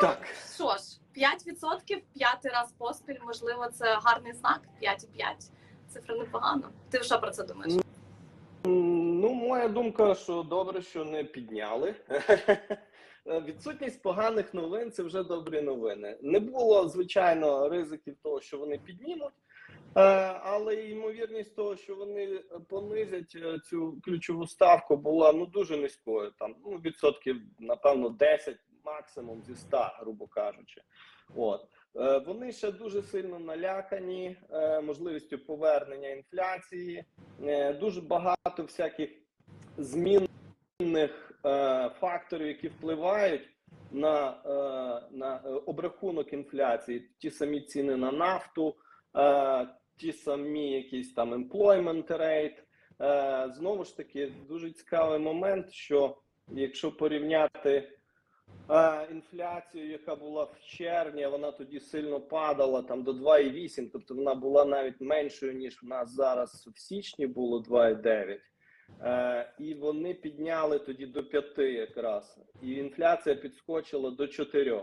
Так. Що ж, 5%, п'ятий раз поспіль, можливо, це гарний знак. 5,5. Цифра непогано. Ти що про це думаєш? Ну, моя думка, що добре, що не підняли. Відсутність поганих новин це вже добрі новини. Не було, звичайно, ризиків того, що вони піднімуть, е, але ймовірність того, що вони понизять е, цю ключову ставку, була ну дуже низькою. Там ну відсотків, напевно, 10 максимум зі 100, грубо кажучи. От. Е, Вони ще дуже сильно налякані е, можливістю повернення інфляції. Е, Дуже багато всяких змінних факторів, які впливають на, на обрахунок інфляції. Ті самі ціни на нафту, ті самі якісь там employment rate. Знову ж таки, дуже цікавий момент, що якщо порівняти інфляцію, яка була в червні, вона тоді сильно падала там до 2,8, тобто вона була навіть меншою, ніж в нас зараз в січні було 2,9. Е, і вони підняли тоді до 5 якраз. І інфляція підскочила до 4.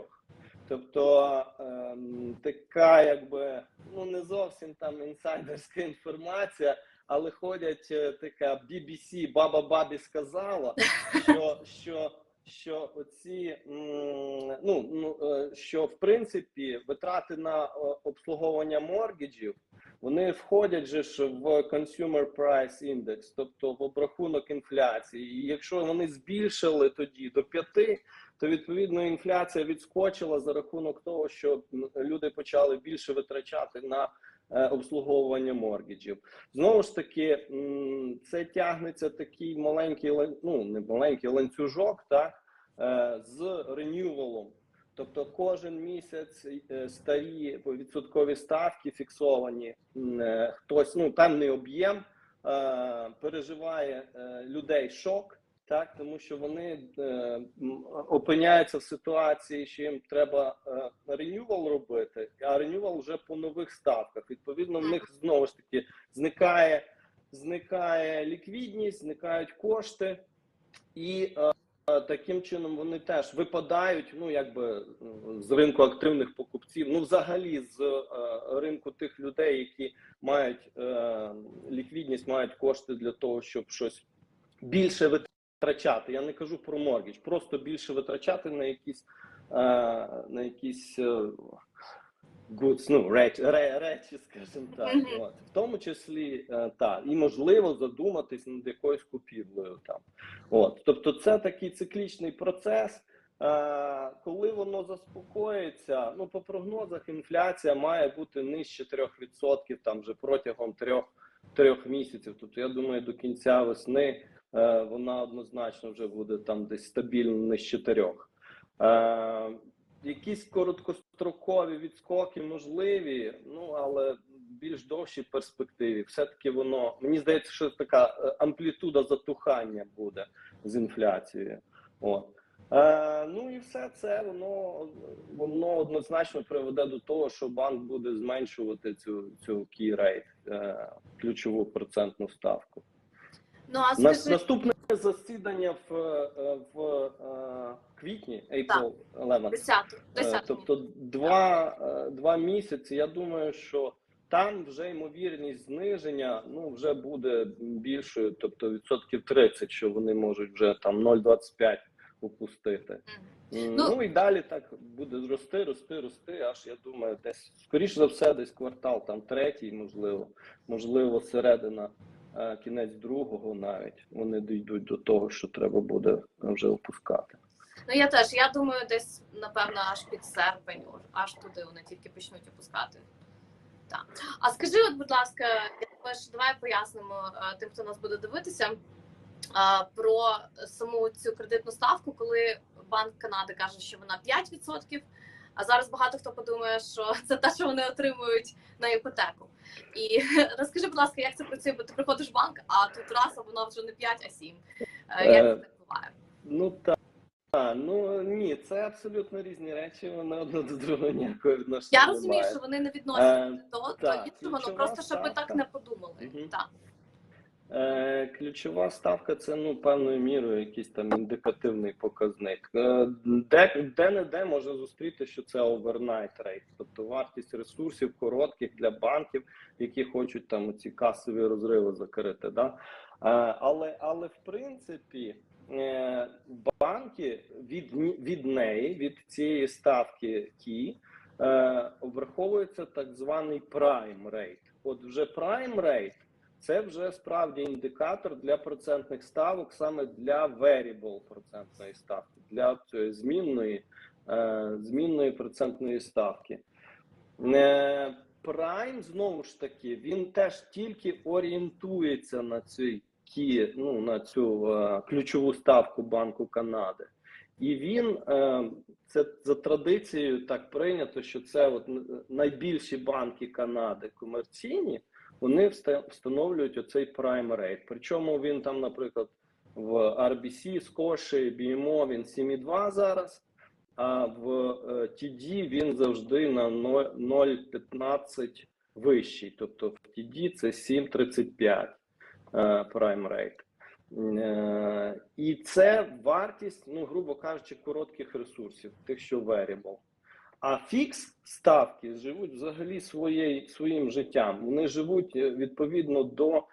Тобто ем, така, якби ну не зовсім там інсайдерська інформація, але ходять е, така BBC, баба бабі сказала, що, що що оці ну, ну е, що в принципі витрати на е, обслуговування моргіджів вони входять же ж в Consumer Price Index, тобто в обрахунок інфляції. І якщо вони збільшили тоді до 5, то відповідно інфляція відскочила за рахунок того, що люди почали більше витрачати на обслуговування моргіджів. Знову ж таки, це тягнеться такий маленький ну не маленький ланцюжок, так е, з ренювалом. Тобто кожен місяць е, старі відсоткові ставки фіксовані. е, Хтось ну певний об'єм е, переживає е, людей шок, так тому що вони е, опиняються в ситуації, що їм треба е, ренювал робити, а ренювал вже по нових ставках. Відповідно, в них знову ж таки зникає, зникає ліквідність, зникають кошти, і е, таким чином вони теж випадають, ну якби з ринку активних покупців, ну взагалі з е, ринку тих людей, які мають е, ліквідність, мають кошти для того, щоб щось більше витрачати. Я не кажу про моргідж, просто більше витрачати на якісь е, на якісь е, goods, ну, речі, речі, скажімо так. Мгм. От. В тому числі е, так. І можливо задуматись над якоюсь купівлею там. От. Тобто, це такий циклічний процес. Коли воно заспокоїться, ну по прогнозах інфляція має бути нижче 3% там вже протягом трьох трьох місяців. Тобто, я думаю, до кінця весни вона однозначно вже буде там десь стабільно нижче 4. Е, якісь короткострокові відскоки можливі, ну але в більш довшій перспективі, все-таки воно мені здається, що така е, амплітуда затухання буде з інфляцією. От. Е, ну і все це воно воно однозначно приведе до того, що банк буде зменшувати цю цю key rate, е, ключову процентну ставку. Ну а скажи, наступне засідання в, е, в е, квітні, April 11. 10, Е, 10. Тобто два, е, два місяці. Я думаю, що там вже ймовірність зниження ну вже буде більшою, тобто відсотків 30, що вони можуть вже там 0,25 упустити. М, Ну- Ну і далі так буде рости, рости, рости. Аж я думаю, десь скоріш за все, десь квартал, там третій, можливо, можливо, середина, кінець другого навіть вони дійдуть до того, що треба буде вже опускати. Ну я теж, я думаю, десь напевно аж під серпень, аж туди вони тільки почнуть опускати. Так. А скажи, от, будь ласка, ж давай пояснимо е, тим, хто нас буде дивитися, про саму цю кредитну ставку, коли Банк Канади каже, що вона 5%, а зараз багато хто подумає, що це те, що вони отримують на іпотеку. І розкажи, будь ласка, як це працює, бо ти приходиш в банк, а тут раз, а вона вже не 5, а 7. Е, Як це так буває? Ну так. А, ну ні, це абсолютно різні речі, вони одне до другого ніякого відношення Я розумію, що вони не відносяться Е, до до іншого, ну просто щоб ви так не подумали. Так. Е, ключова ставка це ну певною мірою якийсь там індикативний показник. Е, де, де не де можна зустріти, що це overnight rate, тобто вартість ресурсів коротких для банків, які хочуть там ці касові розриви закрити. Да? Е, але, але в принципі. Банки від, від неї, від цієї ставки ті, е, обраховується так званий prime rate. От вже prime rate це вже справді індикатор для процентних ставок, саме для variable процентної ставки, для змінної, е, змінної процентної ставки. Е, Prime, знову ж таки, він теж тільки орієнтується на цю, ну, на цю е, ключову ставку Банку Канади. І він це за традицією так прийнято, що це от найбільші банки Канади комерційні, вони вста- встановлюють оцей prime rate. Причому він там, наприклад, в RBC, Скоші, BMO він 7,2 зараз, а в е, TD він завжди на 0,15 вищий. Тобто в TD це 7,35 е, prime rate. Е, І це вартість, ну, грубо кажучи, коротких ресурсів, тих, що variable. А фікс ставки живуть взагалі своєю, своїм життям. Вони живуть е, відповідно до, е,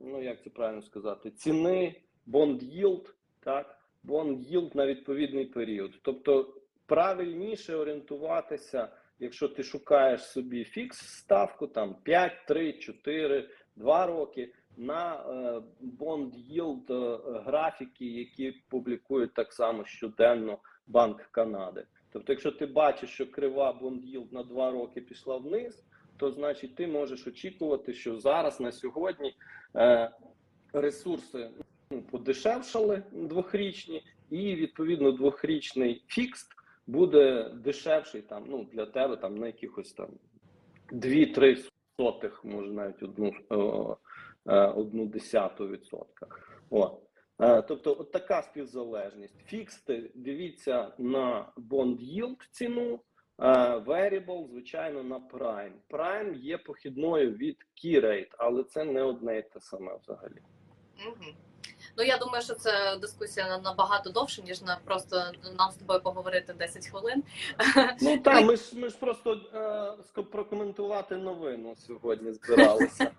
ну як це правильно сказати, ціни bond yield, так, bond yield на відповідний період. Тобто правильніше орієнтуватися, якщо ти шукаєш собі фікс ставку, там 5, 3, 4, 2 роки. На е, bond yield е, графіки, які публікують так само щоденно Банк Канади. Тобто, якщо ти бачиш, що крива yield на 2 роки пішла вниз, то значить ти можеш очікувати, що зараз на сьогодні е, ресурси ну, подешевшали двохрічні, і відповідно двохрічний фікс буде дешевший там ну для тебе там на якихось там 2-3 сотих, може навіть одну е, одну десяту відсотка. О. Е, Тобто, от така співзалежність. Фіксти дивіться на bond yield ціну, е, variable, звичайно, на prime. Prime є похідною від key rate, але це не одне і те саме взагалі. Угу. Ну я думаю, що це дискусія на- набагато довше, ніж на просто нам з тобою поговорити 10 хвилин. Ну так, ми ж ми ж просто е, прокоментувати новину сьогодні збиралися.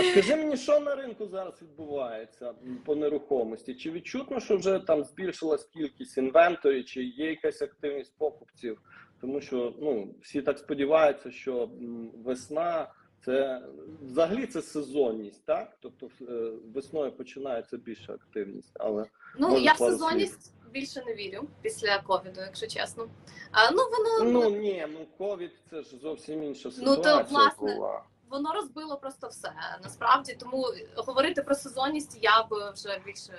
А скажи мені, що на ринку зараз відбувається по нерухомості? Чи відчутно, що вже там збільшилась кількість інвенторів, чи є якась активність покупців? Тому що ну всі так сподіваються, що весна це взагалі це сезонність, так? Тобто е, весною починається більша активність, але Ну я в сезонність більше не вірю після ковіду, якщо чесно. А, ну воно ну ні, ну ковід це ж зовсім інша Ну, то, власне, була. воно розбило просто все насправді. Тому говорити про сезонність я би вже більше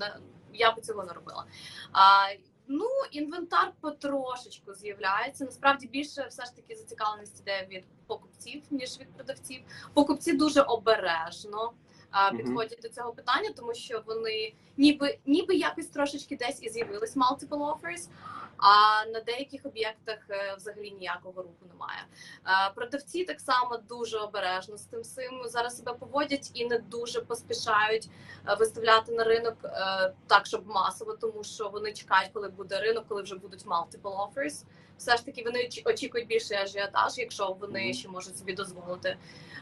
не я би цього не робила. А, ну, інвентар потрошечку з'являється. Насправді більше все ж таки зацікавленість іде від покупців, ніж від продавців. Покупці дуже обережно. Мгм. Підходять до цього питання, тому що вони ніби ніби якось трошечки десь і з'явились multiple offers, а на деяких об'єктах е, взагалі ніякого руху немає. Е, Продавці так само дуже обережно з тим всім зараз себе поводять і не дуже поспішають е, виставляти на ринок так, щоб масово, тому що вони чекають, коли буде ринок, коли вже будуть multiple offers. Все ж таки вони очі- очікують більший ажіотаж, якщо вони ще можуть собі дозволити.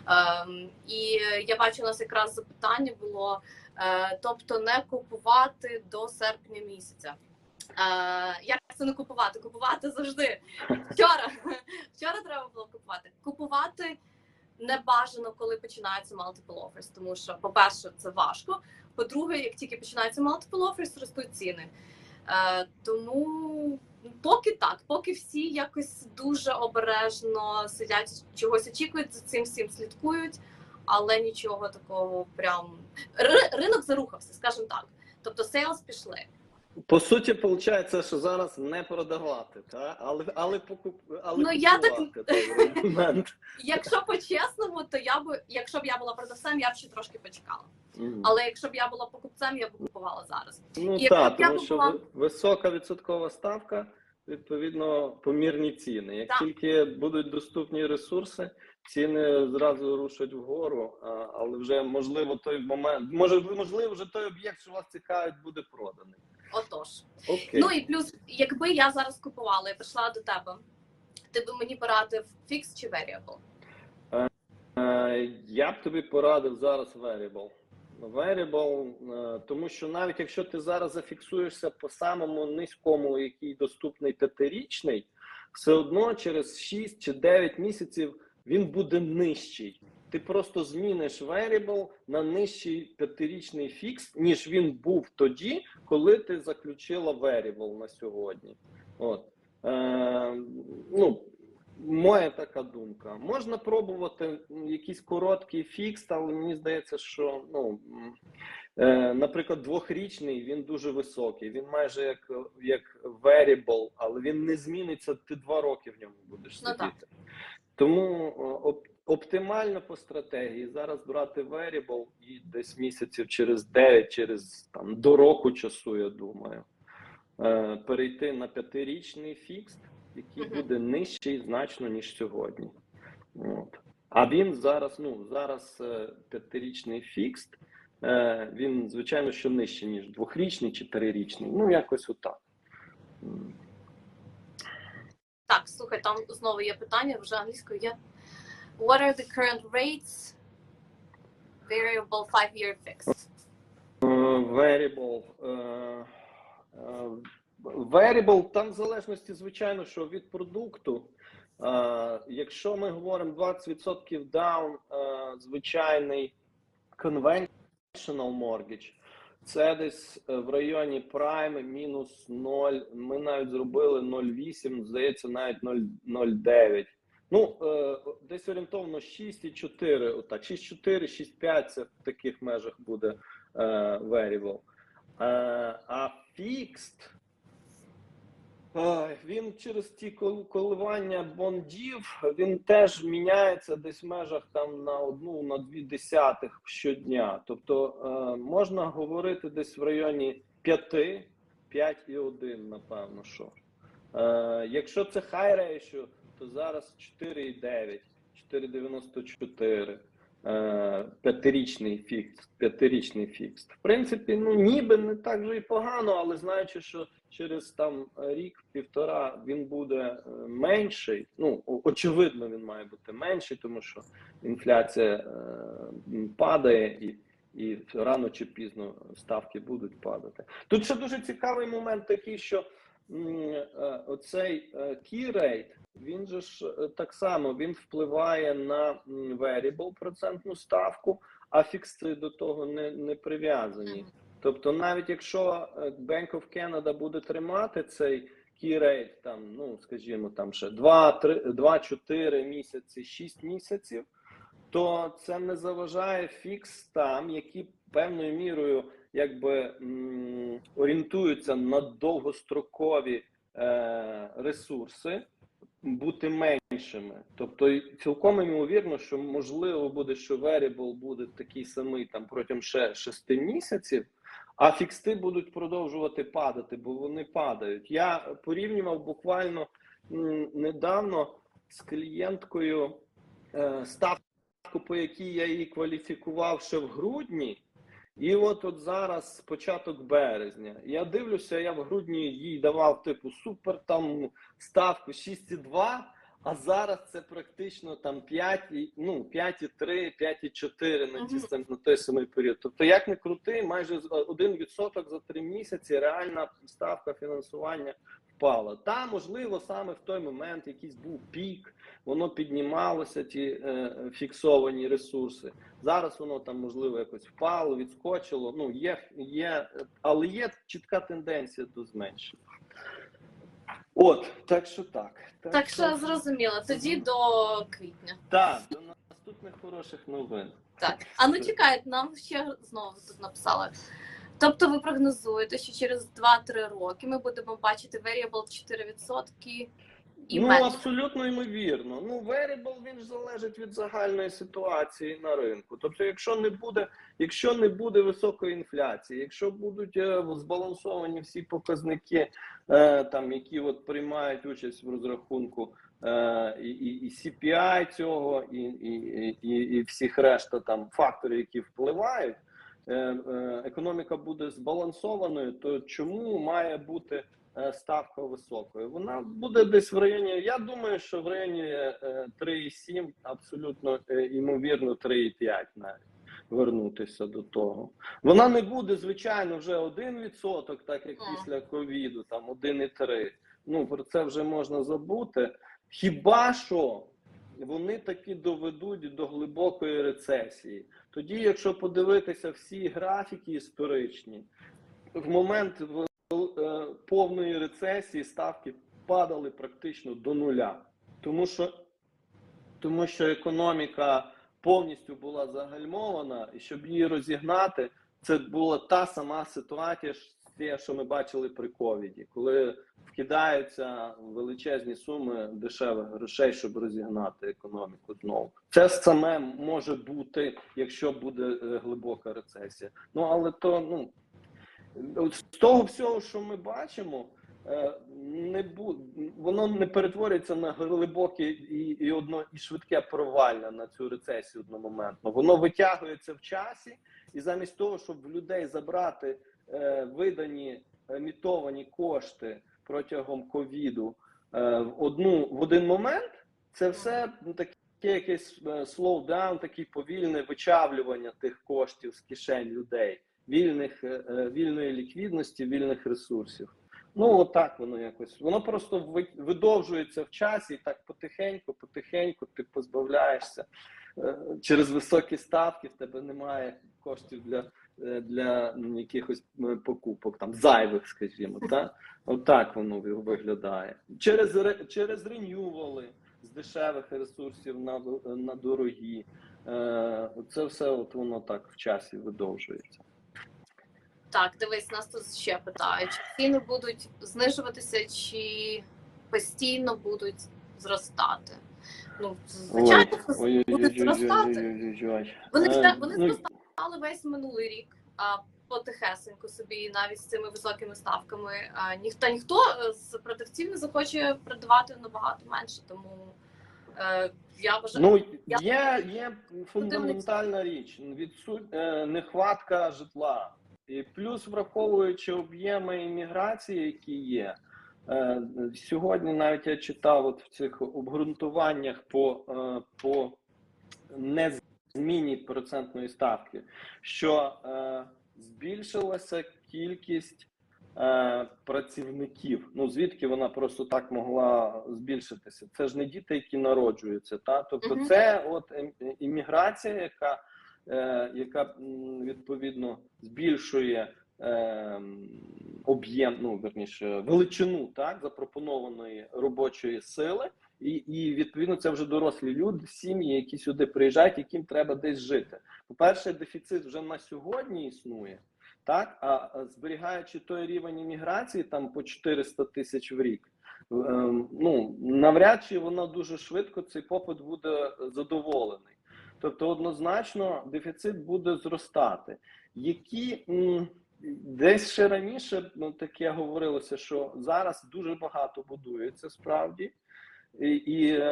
Ем, і я бачу, у нас якраз запитання було: тобто не купувати до серпня місяця. Як це не купувати? Купувати завжди. Вчора, вчора треба було купувати. Купувати не бажано, коли починається multiple offers, тому що, по-перше, це важко. По-друге, як тільки починається multiple offers, ростуть ціни. Е, тому поки так, поки всі якось дуже обережно сидять, чогось очікують, за цим всім слідкують, але нічого такого прям Ри- ринок зарухався, скажімо так. Тобто сейлс пішли. По суті, виходить, що зараз не продавати, та? але але покуп... але Ну, я так-. Якщо по-чесному, то я б, якщо б я була продавцем, я б ще трошки почекала. Мгм. Але якщо б я була покупцем, я б купувала зараз. Ну і так, б я тому що була- висока відсоткова ставка відповідно помірні ціни. Як Так. тільки будуть доступні ресурси, ціни зразу рушать вгору. Але вже можливо той момент, може можливо, вже той об'єкт, що вас цікавить, буде проданий. Отож. Окей. Ну і плюс, якби я зараз купувала і прийшла до тебе, ти би мені порадив фікс чи variable? Е, Я б тобі порадив зараз variable. Variable, е, тому що навіть якщо ти зараз зафіксуєшся по самому низькому, який доступний п'ятирічний, все одно через 6 чи 9 місяців він буде нижчий. Ти просто зміниш variable на нижчий п'ятирічний фікс, ніж він був тоді, коли ти заключила variable на сьогодні. От. Е, ну, Моя така думка. Можна пробувати якийсь короткий фікс, але мені здається, що ну, е, наприклад, двохрічний він дуже високий. Він майже як, як variable, але він не зміниться. Ти два роки в ньому будеш Ну, сидіти. так. Тому оп- оптимально по стратегії зараз брати variable і десь місяців через 9, через там до року часу, я думаю, е, перейти на п'ятирічний фікс, який Мгм. буде нижчий значно ніж сьогодні. От. А він зараз, ну зараз е, п'ятирічний фікс, е, він звичайно що нижчий ніж двохрічний чи трирічний. Ну якось отак. Так, слухай, там знову є питання вже англійською є. What are the current rates? Variable five-year fixed. Е, Variable. е, е, Variable, там в залежності, звичайно, що від продукту. Якщо ми говоримо 20% down, звичайний conventional mortgage, це десь в районі Prime мінус 0. Ми навіть зробили 0,8, здається, навіть 0 0,9. Ну, е, десь орієнтовно 6,4, отак, 6,4, 6,5 це в таких межах буде е, variable. Е, а е, він через ті коливання бондів, він теж міняється десь в межах там на одну, на дві десятих щодня. Тобто можна говорити десь в районі 5, 5,1, напевно, що. Якщо це high ratio, то зараз 4,9, 4,94. Е, п'ятирічний фікс, п'ятирічний фікс. В принципі, ну ніби не так же і погано, але знаючи, що через там рік-півтора він буде е, менший. Ну очевидно, він має бути менший, тому що інфляція е, падає і. І рано чи пізно ставки будуть падати. Тут ще дуже цікавий момент такий, що оцей е, key rate, він же ж е, так само він впливає на variable процентну ставку, а фікси до того не, не прив'язані. Тобто, навіть якщо е, Bank of Canada буде тримати цей key rate, там, ну скажімо, там ще 2-4 місяці, 6 місяців, то це не заважає фіксам, які певною мірою якби орієнтуються на довгострокові е, ресурси, бути меншими. Тобто, цілком ймовірно, що можливо буде, що variable буде такий самий там протягом ще 6 місяців, а фіксти будуть продовжувати падати, бо вони падають. Я порівнював буквально недавно з клієнткою е, ставку, по якій я її кваліфікував ще в грудні. І от от зараз початок березня. Я дивлюся, я в грудні їй давав типу супер там ставку 6,2, а зараз це практично там 5, ну 5,3, 5,4 на, ті на той самий період. Тобто, як не крути, майже з- 1% за 3 місяці реальна ставка фінансування впала. Та можливо саме в той момент якийсь був пік, воно піднімалося, ті е, фіксовані ресурси. Зараз воно там можливо якось впало, відскочило. Ну є, є, але є чітка тенденція до зменшення. От, так що так. Так що зрозуміло, тоді до квітня. Так, до наступних хороших новин. Так. А ну чекай, нам ще знову тут написали. Тобто ви прогнозуєте, що через 2-3 роки ми будемо бачити variable 4%. і ну, менше. абсолютно ймовірно. Ну, variable, він ж залежить від загальної ситуації на ринку. Тобто, якщо не буде, якщо не буде високої інфляції, якщо будуть е, збалансовані всі показники, е, там які от приймають участь в розрахунку. е, І, і, і CPI цього, і, і, і, і всіх решта там факторів, які впливають, економіка буде збалансованою, то чому має бути е, ставка високою? Вона буде десь в районі. Я думаю, що в районі е, 3,7, абсолютно е, ймовірно, 3,5 навіть вернутися до того. Вона не буде, звичайно, вже 1%, так як після ковіду, там 1,3. Ну про це вже можна забути. Хіба що вони таки доведуть до глибокої рецесії? Тоді, якщо подивитися всі графіки історичні, в момент е, повної рецесії ставки падали практично до нуля, тому що, тому що економіка повністю була загальмована, і щоб її розігнати, це була та сама ситуація, що ми бачили при ковіді, коли вкидаються величезні суми дешевих грошей, щоб розігнати економіку знову. Це саме може бути, якщо буде е, глибока рецесія. Ну але то ну з того всього, що ми бачимо, е, не бу... воно не перетворюється на глибоке і, і одно і швидке провалля на цю рецесію одномоментно. Воно витягується в часі, і замість того, щоб в людей забрати видані емітовані кошти протягом ковіду е, в одну в один момент, це все ну, таке якесь е, слоудаун, таке повільне вичавлювання тих коштів з кишень людей, вільних е, е, вільної ліквідності, вільних ресурсів. Ну, отак воно якось. Воно просто видовжується в часі, і так потихеньку, потихеньку ти позбавляєшся. Е, Через високі ставки в тебе немає коштів для, е, для якихось е, покупок, там зайвих, скажімо, так? Отак воно виглядає. Через, через ренювали з дешевих ресурсів на, на дорогі. Е, Це все от воно так в часі видовжується. Так, дивись, нас тут ще питають, чи ціни будуть знижуватися, чи постійно будуть зростати. Ну, звичайно, будуть зростати. ой-ой-ой. Вони Е, вони ну, зростали весь минулий рік, а потихесеньку собі, навіть з цими високими ставками. А, ніхто ніхто е, з продавців не захоче продавати набагато менше, тому е, я вважаю. Ну, Я- є, є фундаментальна річ, відсут... е, нехватка житла. І плюс враховуючи об'єми імміграції, які є. Е, Сьогодні навіть я читав от в цих обґрунтуваннях по, е, по незміні процентної ставки, що е, збільшилася кількість е, працівників. Ну звідки вона просто так могла збільшитися? Це ж не діти, які народжуються. Та тобто, Мгм. це от ем- імміграція, яка, е, яка відповідно збільшує. ем, Об'єм, ну верніше, величину так запропонованої робочої сили, і, і відповідно це вже дорослі люди, сім'ї, які сюди приїжджають, яким треба десь жити. По-перше, дефіцит вже на сьогодні існує, так а зберігаючи той рівень імміграції, там по 400 тисяч в рік. ем, Ну навряд чи воно дуже швидко цей попит буде задоволений. Тобто, однозначно, дефіцит буде зростати. Які десь ще раніше ну, таке говорилося, що зараз дуже багато будується справді, і, і,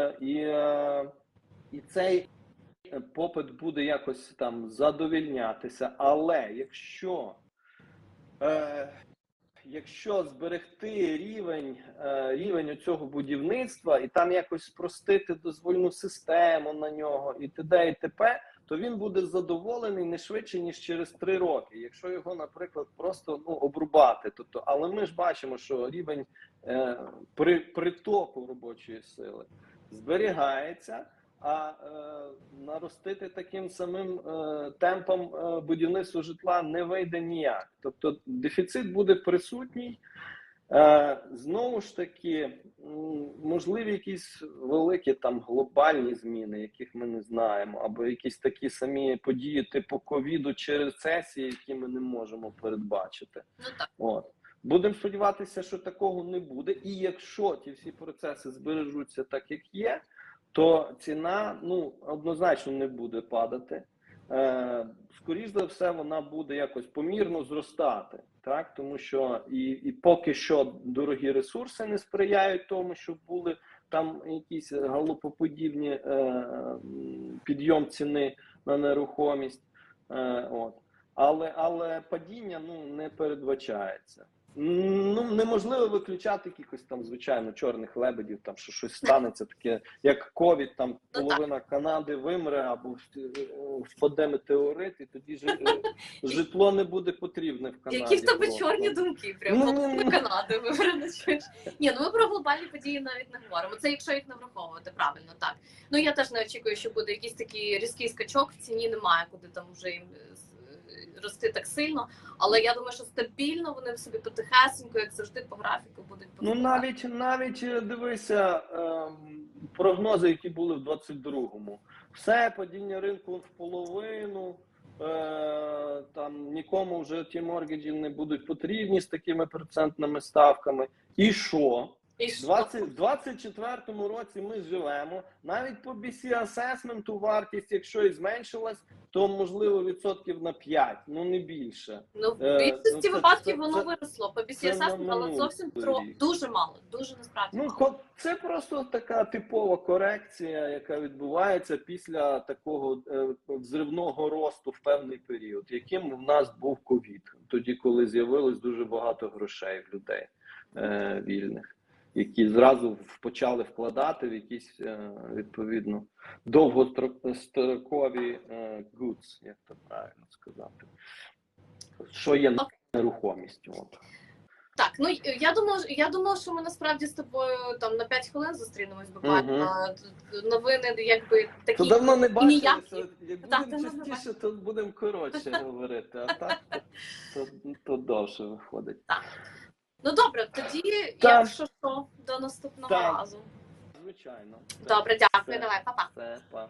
і, цей попит буде якось там задовільнятися. Але якщо, е, якщо зберегти рівень, е, рівень цього будівництва і там якось спростити дозвольну систему на нього, і т.д. і т.п., то він буде задоволений не швидше ніж через три роки, якщо його, наприклад, просто ну обрубати. Тобто, але ми ж бачимо, що рівень при притоку робочої сили зберігається. А е, наростити таким самим е, темпом е, будівництва житла не вийде ніяк. Тобто дефіцит буде присутній. Е, знову ж таки, можливі якісь великі там глобальні зміни, яких ми не знаємо, або якісь такі самі події, типу ковіду чи рецесії, які ми не можемо передбачити. Ну так. От. Будемо сподіватися, що такого не буде. І якщо ті всі процеси збережуться так, як є, то ціна ну однозначно не буде падати. Е, скоріш за все, вона буде якось помірно зростати, так тому що і, і поки що дорогі ресурси не сприяють тому, щоб були там якісь галопоподібні е, підйом ціни на нерухомість. Е, от. Але, але падіння ну, не передбачається. Ну, неможливо виключати якихось там, звичайно, чорних лебедів, там що щось станеться таке, як ковід, там так. половина Канади вимре або впаде метеорит, і тоді жи- житло не буде потрібне в Канаді. Які в тебе чорні думки? Прям Ну, половина ну, Канади вибрали? Ні, ну ми про глобальні події навіть не говоримо. Це якщо їх не враховувати, правильно так. Ну я теж не очікую, що буде якийсь такий різкий скачок. В ціні немає, куди там вже їм е, е, рости так сильно. Але я думаю, що стабільно вони собі потихесенько, як завжди, по графіку будуть Ну навіть навіть е, дивися ем, прогнози, які були в 22-му. Все падіння ринку в половину. Е, там нікому вже ті моргіджі не будуть потрібні з такими процентними ставками. І що? І що? 20, в 24-му році ми живемо. Навіть по BC асесменту вартість, якщо і зменшилась, то можливо відсотків на 5, ну не більше. Ну, в Е, більшості ну, випадків це- воно це- виросло по це BCSS, але зовсім тро дуже мало, дуже насправді. Ну, мало. це просто така типова корекція, яка відбувається після такого е, взривного росту в певний період, яким в нас був ковід, тоді, коли з'явилось дуже багато грошей в людей е, вільних, які зразу почали вкладати в якісь е, відповідно довгострокові е, goods, як то правильно сказати, що є нерухомістю. От. Так, ну я думала, я думала, що ми насправді з тобою там на 5 хвилин зустрінемось буквально. Новини, якби такі То давно не ніякі. бачилися. Як Так, будемо частіше, то будемо коротше говорити. А так то, то, то довше виходить. Ну добре, тоді, Так. якщо до наступного Так. разу. Звичайно. Добре, дякую, давай, па-па. Все, па.